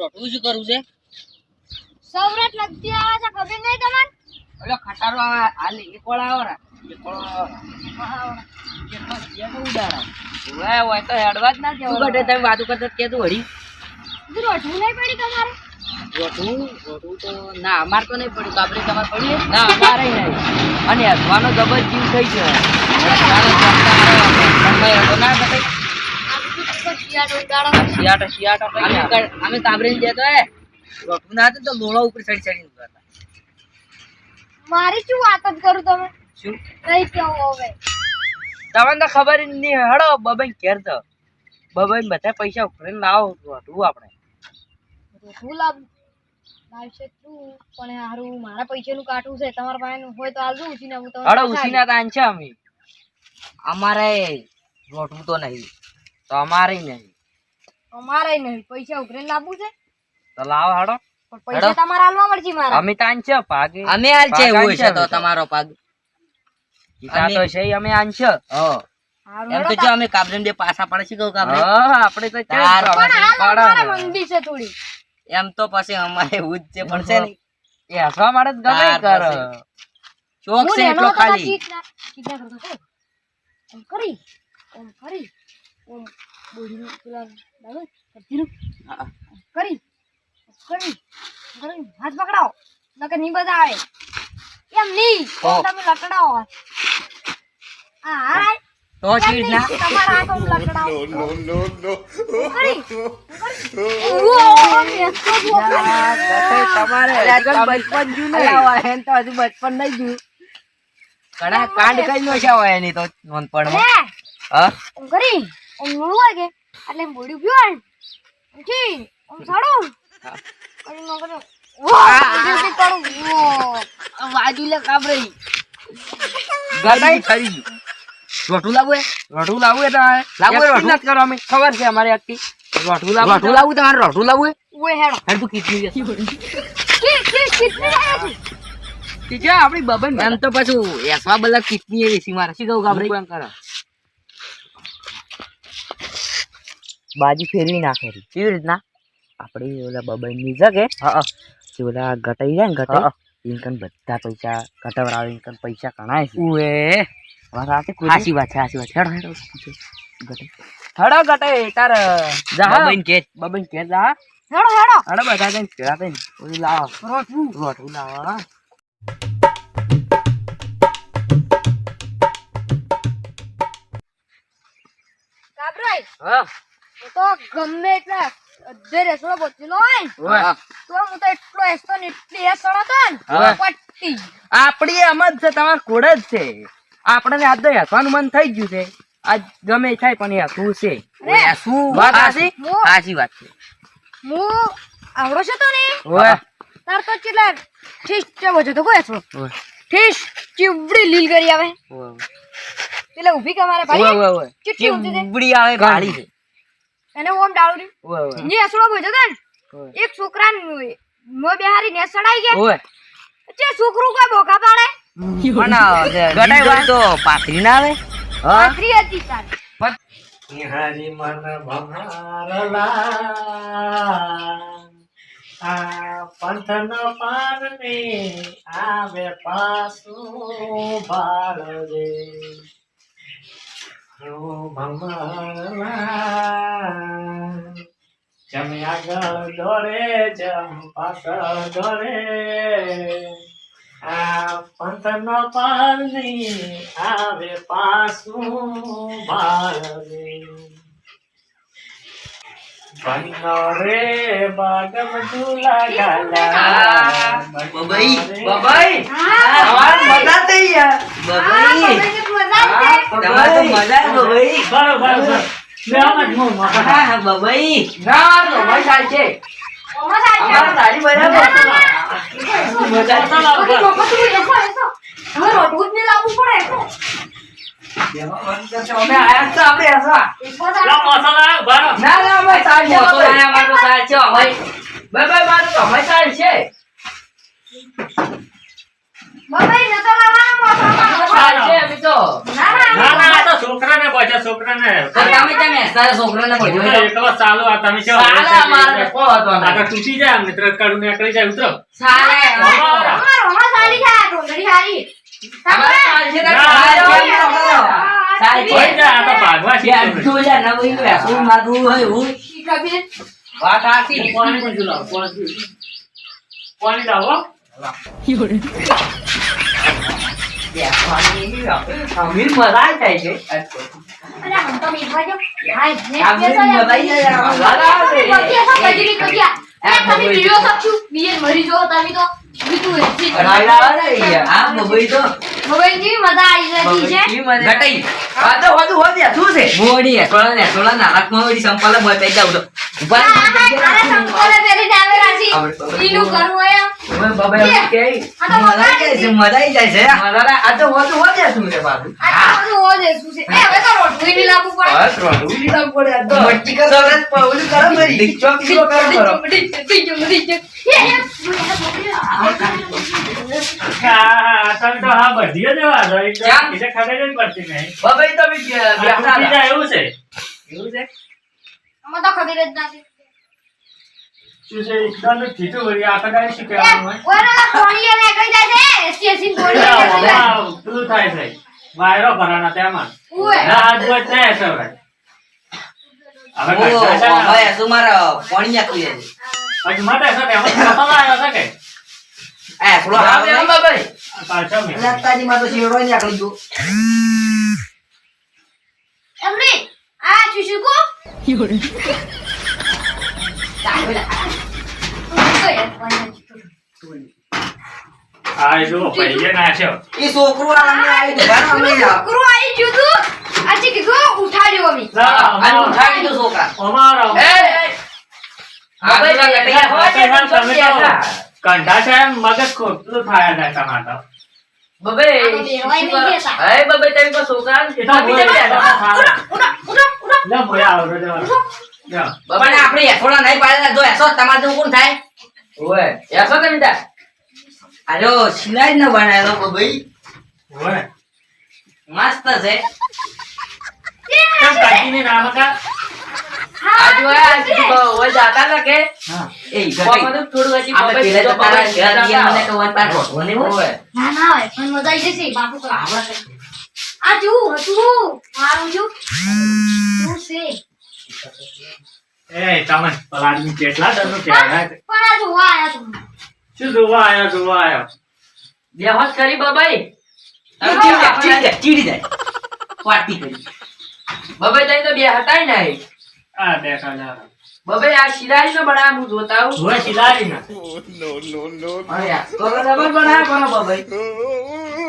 રોટવું શું કરવું છે સૌરાષ્ટ્ર લગતી આવે છે ખબર નહીં તમને ઓલો ખટારો આવે આ એક વાળા આવે ને એક આવે. એકમાં શિયાળો ઉડાડે. ઓય, ઓય તો હેડવા જ ના જવાનું. તું તમે વાતો કરતા જ કહેતું વળી. હજુ નહીં પડી તમારે રોટવું? રોટવું તો ના, અમારે તો નહીં પડ્યું. કાપરી તમારે પડી ના, અમારે નહીં. અને હસવાનો જબર જીવ થઈ ગયો. હેડવાનો જમતા આવે. તમે હેડો ના બતાય. આ અમે કાબરીને જતો હે? ના તો લોળો ઉપર ચડી ઊભા મારી શું વાત કરું તમે? શું? કઈ કેવું હવે? તમને તો ખબર નહીં. હડો બબાઈ ઘેર તો. બબાઈ બધા પૈસા ઉઘરાઈને લાવો. રોટવું આપણે. રોટવું લાવ લાવશે તું. પણ હારું મારા પૈસાનું કાઢવું છે. તમારા પાસે હોય તો હાલજો ઉછીને હું તમને હડો ઉસીના તાન છે અમે. અમારે રોટવું તો નહીં. તો અમારે નહીં. અમારે નહીં પૈસા ઉઘરે લાવવું છે. તો લાવો હાડો. પણ પૈસા તમારે હાલવા મળશે મારા. અમે તાન છે ભાગે. અમે હાલ છે એવું છે તો તમારો પાગ ઈતા તો છે અમે આન છે હારું એમ તો જો અમે કાબરેન બે પાસા પડે છે કહું કાબરે હા આપણે તો ચાર પડે. મંદી છે થોડી. એમ તો પછી અમારે એવું જ છે પણ છે ને એ હસવા માટે જ ગમે કર. ચોક છે એટલો ખાલી. ના કરતો છે. ઓમ કરી ઓમ કરી ઓમ બોડીનું પેલા કરતીનું. હા. કરી? કરી? કરી? હાથ પકડાવો. નકર બધા આવે એમ નહીં. તમે લકડાવો હા તો તમારા હાથ લકડાવો જ જુ હજુ બચપન નહીં ઘણા કાંડ કઈ નો છે હોય એની તો નોંધપણમાં. હા? કરી? એટલે એમ બોડી ઊભી હોય ને. ઓમ સાડું કરી નો કરી વાહ કરું વાહ વાજુ લે કાબરે. ગલાઈ ખરી ગયું રોટું લાવું હે? રોટું લાવવું એ તમારે લાવવું રોટું? નથી કરવા અમે ખબર છે અમારે આખી. રોટું લાવું તમારે રોટું લાવું? હેડો. હેડ તું આપણી બબન એમ તો પાછું એસવા બધા કિટની એવી સી મારે. શું કહું કાબરે? કાબરી કરો? બાજી ફેરવી નાખે. કેવી રીતના? આપણે ઓલા બબાઈની જગે જે ઓલા ગટાઈ જાય ને ગટાઈ ઇન્કન બધા પૈસા ગટવરાવે ઇન્કન પૈસા કણાય છે. ઉએ હાચી વાત છે હાચી વાત હેડો હેડો. ગટાઈ હેડો ગટે તાર જા બબાઈને કે બબન કે જા હેડો હેડો. હેડો બધા જઈને ભેળા થઈને. ઓલી લાવ. રોટવું રોટું લાવ કાબરાઈ હા હું. તો ગમે એટલે અધે રેસડો બચેલો હોય તો હું તો એટલો હેસતો ને એટલી હેસડો હતો ને પટ્ટી. આપડી એમ જ છે તમારે કોડ જ છે. આપણને આજ તો હેસવાનું મન થઈ ગયું છે. આજ ગમે થાય પણ હેસવું છે. વાત આસી આસી વાત છે. હું આવડો છે તો ને? તાર તો કેટલા ઠીસ જેવો છે તો કોઈ ઓય. ઠીસ ચીવડી લીલ કરી આવે. પેલા ઊભી કે મારા ભાઈ. ચીબડી આવે ગાડી છે. એને ઓમ ડાળુરી ઓય, ઓય. જે ભજો તન એક છોકરા મો બેહારી ને સડાઈ ગયા. ઓય. તે છોકરું કોઈ બોકા પાડે. પણ ગડાઈ વાત. તો પાથરી ના આવે? પાથરી હતી તાર. નિહારી મન ભમારલા આ આવે ઓ ભમારલા જમ આગળ દોરે જમ પાછળ દોરે આ પંથનો પારની આવે પાછું બનો રે બાગમ ઝૂલા ગાલા બબાઈ, બબાઈ મજા થઈ યાર બબાઈ મજા તમારે તો મજા બરોબર. હા, ના તો ભાઈ સાલ છે ઓમાં થાય અમારે તારી બરાબર ના, ના, મજા ચાલો, ચાલો, હવે લોકો તું એસો એસો હવે રોટવું જ નહીં લાવવું પડે અમે આયા તો આપણે હસવા એસો મસાલા આવ્યો, ના ના અમે સાલ છે. મોટો આયા અમારે સાલ છે અમારે. બાય બાય મારું તો અમે સાલ છે. બબાઈ નતો લાવવાનો મોટો સાલ છે અમે તો ના ના ના ના આ તો છોકરાને બચે છોકરાને તો એસના છોકરાને ભણ્યો છો? એકલો ચાલુ આ તમે કેવા સાલે અમારે કો હતો આ. તૂટી જાય અમને ત્રત કાઢું નીકળી જાય ઉતરો સાલે અમારે. અમાર સાલી થાય ઢોંગળી હારી અમારે સાલ છે તો ના, સાલ ના, કેમ ના, કરો? સાલ છે. હોય જાય આ તો ભાગવા બે શીખ્યો. અડધું લે, નવું ઈ વેસું માથું હોય એવું. કબીર વાત સાચી. પાણી પણ લાવો પાણી પાણી લાવો અમીર મજા થાય છે તમે. વિડિયો સબછું બીએ મરી જો તમે તો બીતું હેસી જાય છે મજા તો. હા બધી જ વાત હોય. એટલે ખબર જ પડતી નહીં. બેઠા એવું છે? એવું છે? અમે ખબર જ નથી. શું છે? એકદમ હોય. કઈ જાય છે? પેલું થાય છે? વાયરો ભરાણા તેમાં. ના હાથ બચ જાય છે હવે. હવે ઓ, ઘટના છે. ભાઈ, શું મારા પાણી નાખી દે છે. હજી માટે છે ને એમાં આવ્યો છે કે? આ થોડો પાછો મેં. તો ગયો. એમની આ પૈયે નાખ્યો છોકરું આ આવી તો અમે જ આવી ગયું તું. આજે કીધું ઉઠાડ્યો અમે. ના, અમારો- ઉઠાડી દો છોકરા. અમારો એ. આ ભાઈ તમે તો કંઠા મગજ ખોટલું થાય છે તમારો બબે, તો. એ બબે, તમે છોકરા તો લે, લે. બબાને આપણે હેઠોડા નહીં પાડે જો એસો તમારે કોણ થાય? હેઠો તમે તાર. આ જો સિલાઈ ન બનાયેલો બબઈ. ઓય. મસ્ત છે કેમ કાકીને નામ હતા? આ જો આ કીધું તો ઓય જાતા હતા હા. એ ઘટી. આપણે તો તારા ઘર ગયા મને તો વન પાર હોય. ના ના હોય પણ મજા આવી જશે બાપુ કર આ જુઓ હતું મારું જો શું છે? એ તમને પલાળની કેટલા દરનું કહેવાય? પણ આ જોવા આયા તું શું જોવા આયો જોવા આયો? બેહોશ કરી બબાઈ. ચીડી જાય, ચીડી જાય, કરી. બબાઈ તઈ તો બે હતા ને આ બે જા બબાઈ આ શિરાઈ નો બનાવ હું જોતા હું જોવા શિલારી ના. નો નો નો અરે તો ડબલ બનાવ કરો બબે?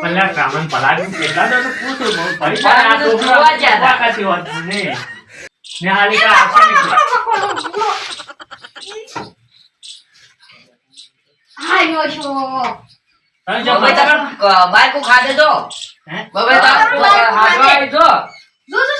પલ્લા કામન પલા કેટલા દરનું પૂછું બહુ ભાઈ આ તો છોકરા હતા. કાચી વાત ને ને હાલી કા આવશે આયો છો. તમે જો બબાઈ તમે અ, બાઈકો ખાધે તો? હે? બબાઈ તો બાઈકો હાથવાળી ખાધે. જો જો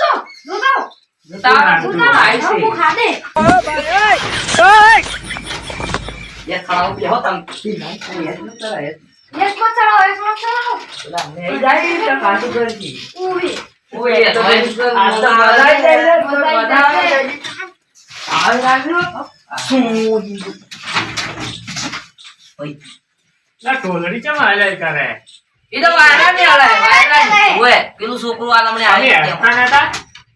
ટોલડી ચમ હાલ્યા કરે એ તો વાયરા ને હલાય, વાયરા ને. ઓય, પેલું છોકરું આ લમણે આવી ગયું.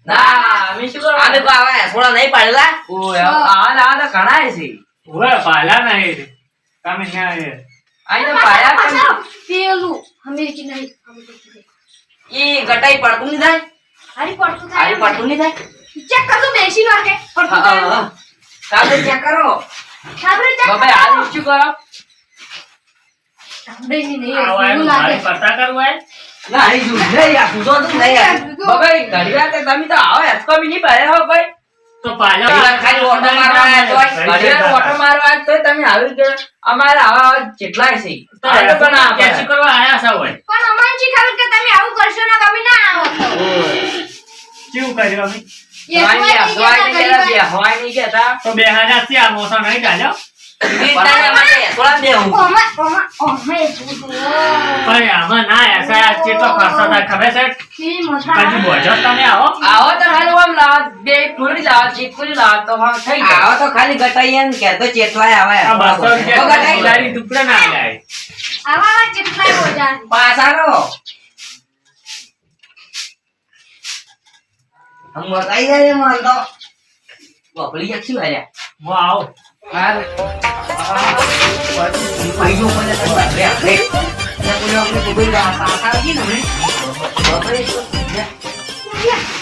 ના, અમે શું કરવા? અમે આવા નહીં પાડેલા? ઓય, આ આ તો ઘણાય છે. ઓય પાલા નહીં તમે એ આઈને પાડ્યા પણ પેલું અમેરિકી નહીં. ઈ ગટાઈ પડતું નહીં થાય? હારી પડતું આરી થાય પડતું નહીં થાય? ચેક કરજો બેસી નાખે પડતું થાય. કરો. ચેક શું અમારે આવા જેટલાય છે. તો આ તો પણ આયા છો હોય પણ ખબર કે તમે આવું કરશો ને તમે ના આવો. કેવું કર્યું અમે. તો બે હાજરથી આ મોસમ નહીં ચાલ્યો? ખાલી ટુકડા ના આવે. પાસારો હમ બતાઈ દે મન તો. બબલી આખી વાવ Thank you.